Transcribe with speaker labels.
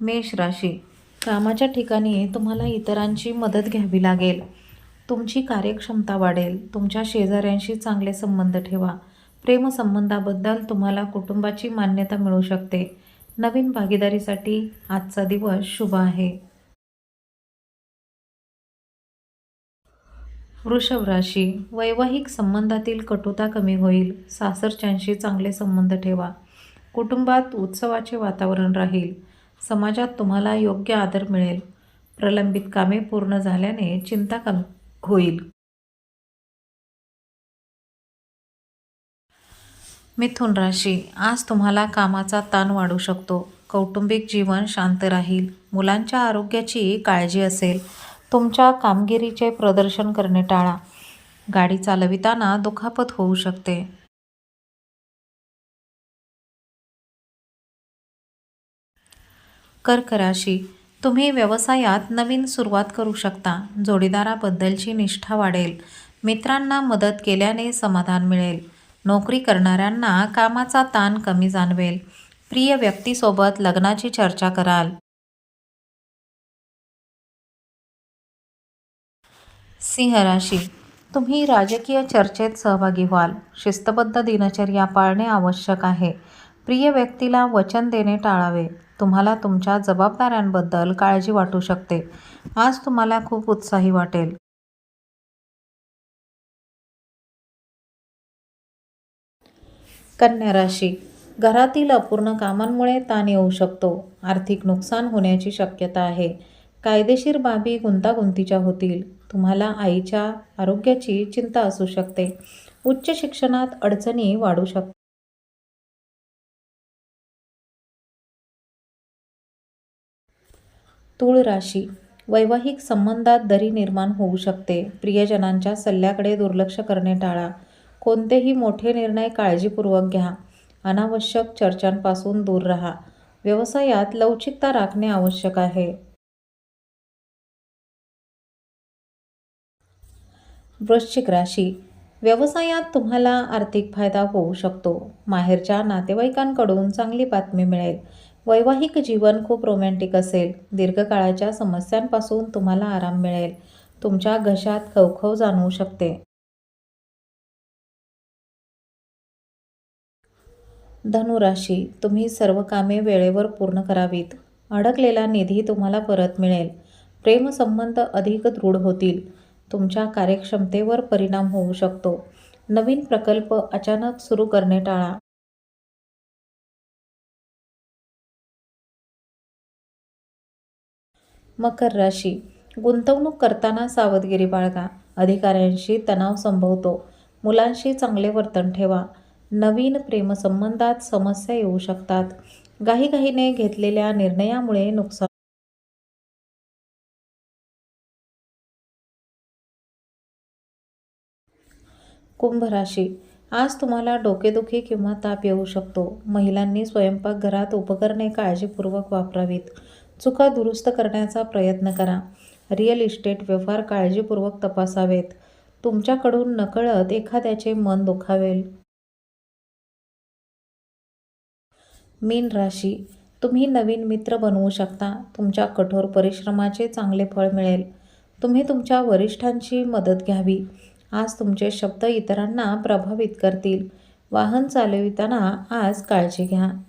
Speaker 1: मेष राशी. कामाच्या ठिकाणी तुम्हाला इतरांची मदत घ्यावी लागेल. तुमची कार्यक्षमता वाढेल. तुमच्या शेजाऱ्यांशी चांगले संबंध ठेवा. प्रेमसंबंधाबद्दल तुम्हाला कुटुंबाची मान्यता मिळू शकते. नवीन भागीदारीसाठी आजचा दिवस शुभ आहे. वृषभ राशी. वैवाहिक संबंधातील कटुता कमी होईल. सासरच्यांशी चांगले संबंध ठेवा. कुटुंबात उत्सवाचे वातावरण राहील. समाजात तुम्हाला योग्य आदर मिळेल. प्रलंबित कामे पूर्ण झाल्याने चिंता कमी होईल. मिथुन राशी आज तुम्हाला कामाचा ताण वाढू शकतो. कौटुंबिक जीवन शांत राहील. मुलांच्या आरोग्याची काळजी असेल. तुमच्या कामगिरीचे प्रदर्शन करणे टाळा. गाडी चालविताना दुखापत होऊ शकते. कर्कराशी तुम्ही व्यवसायात नवीन सुरुवात करू शकता. जोडीदाराबद्दलची निष्ठा वाढेल. मित्रांना मदत केल्याने समाधान मिळेल. नोकरी करणाऱ्यांना कामाचा ताण कमी जाणवेल. प्रिय व्यक्तीसोबत लग्नाची चर्चा कराल. सिंह राशी. तुम्ही राजकीय चर्चेत सहभागी व्हाल. शिस्तबद्ध दिनचर्या पाळणे आवश्यक आहे. प्रिय व्यक्तीला वचन देणे टाळावे. तुम्हाला तुमच्या जबाबदाऱ्यांबद्दल काळजी वाटू शकते. आज तुम्हाला खूप उत्साही वाटेल. कन्या राशी. घरातील अपूर्ण कामांमुळे ताण येऊ शकतो. आर्थिक नुकसान होण्याची शक्यता आहे. कायदेशीर बाबी गुंतागुंतीच्या होतील. तुम्हाला आईच्या आरोग्याची चिंता असू शकते. उच्च शिक्षणात अडचणी वाढू शक तूळ राशी. वैवाहिक संबंधात दरी निर्माण होऊ शकते. प्रियजनांच्या सल्ल्याकडे दुर्लक्ष करणे टाळा. कोणतेही मोठे निर्णय काळजीपूर्वक घ्या. अनावश्यक चर्चांपासून दूर राहा. व्यवसायात लवचिकता राखणे आवश्यक आहे. वृश्चिक राशी. व्यवसायात तुम्हाला आर्थिक फायदा होऊ शकतो. माहेरच्या नातेवाईकांकडून चांगली बातमी मिळेल. वैवाहिक जीवन खूप रोमॅन्टिक असेल. दीर्घकाळाच्या समस्यांपासून तुम्हाला आराम मिळेल. तुमच्या घशात खवखव जाणवू शकते. धनुराशी तुम्ही सर्व कामे वेळेवर पूर्ण करावीत. अडकलेला निधी तुम्हाला परत मिळेल. प्रेमसंबंध अधिक दृढ होतील. तुमच्या कार्यक्षमतेवर परिणाम होऊ शकतो. नवीन प्रकल्प अचानक सुरू करणे टाळा. मकर राशी. गुंतवणूक करताना सावधगिरी बाळगा. अधिकाऱ्यांशी तणाव संभवतो. मुलांशी चांगले वर्तन ठेवा. नवीन प्रेमसंबंधात समस्या येऊ शकतात. घाईघाईने घेतलेल्या निर्णयामुळे नुकसान कुंभ राशी. आज तुम्हाला डोकेदुखी किंवा ताप येऊ शकतो. महिलांनी स्वयंपाकघरात उपकरणे काळजीपूर्वक वापरावीत. चुका दुरुस्त करण्याचा प्रयत्न करा. रिअल इस्टेट व्यवहार काळजीपूर्वक तपासावेत. तुमच्याकडून नकळत एखाद्याचे मन दुखावेल. मीन राशी. तुम्ही नवीन मित्र बनवू शकता. तुमच्या कठोर परिश्रमाचे चांगले फळ मिळेल. तुम्ही तुमच्या वरिष्ठांची मदत घ्यावी. आज तुमचे शब्द इतरांना प्रभावित करतील. वाहन चालविताना आज काळजी घ्या.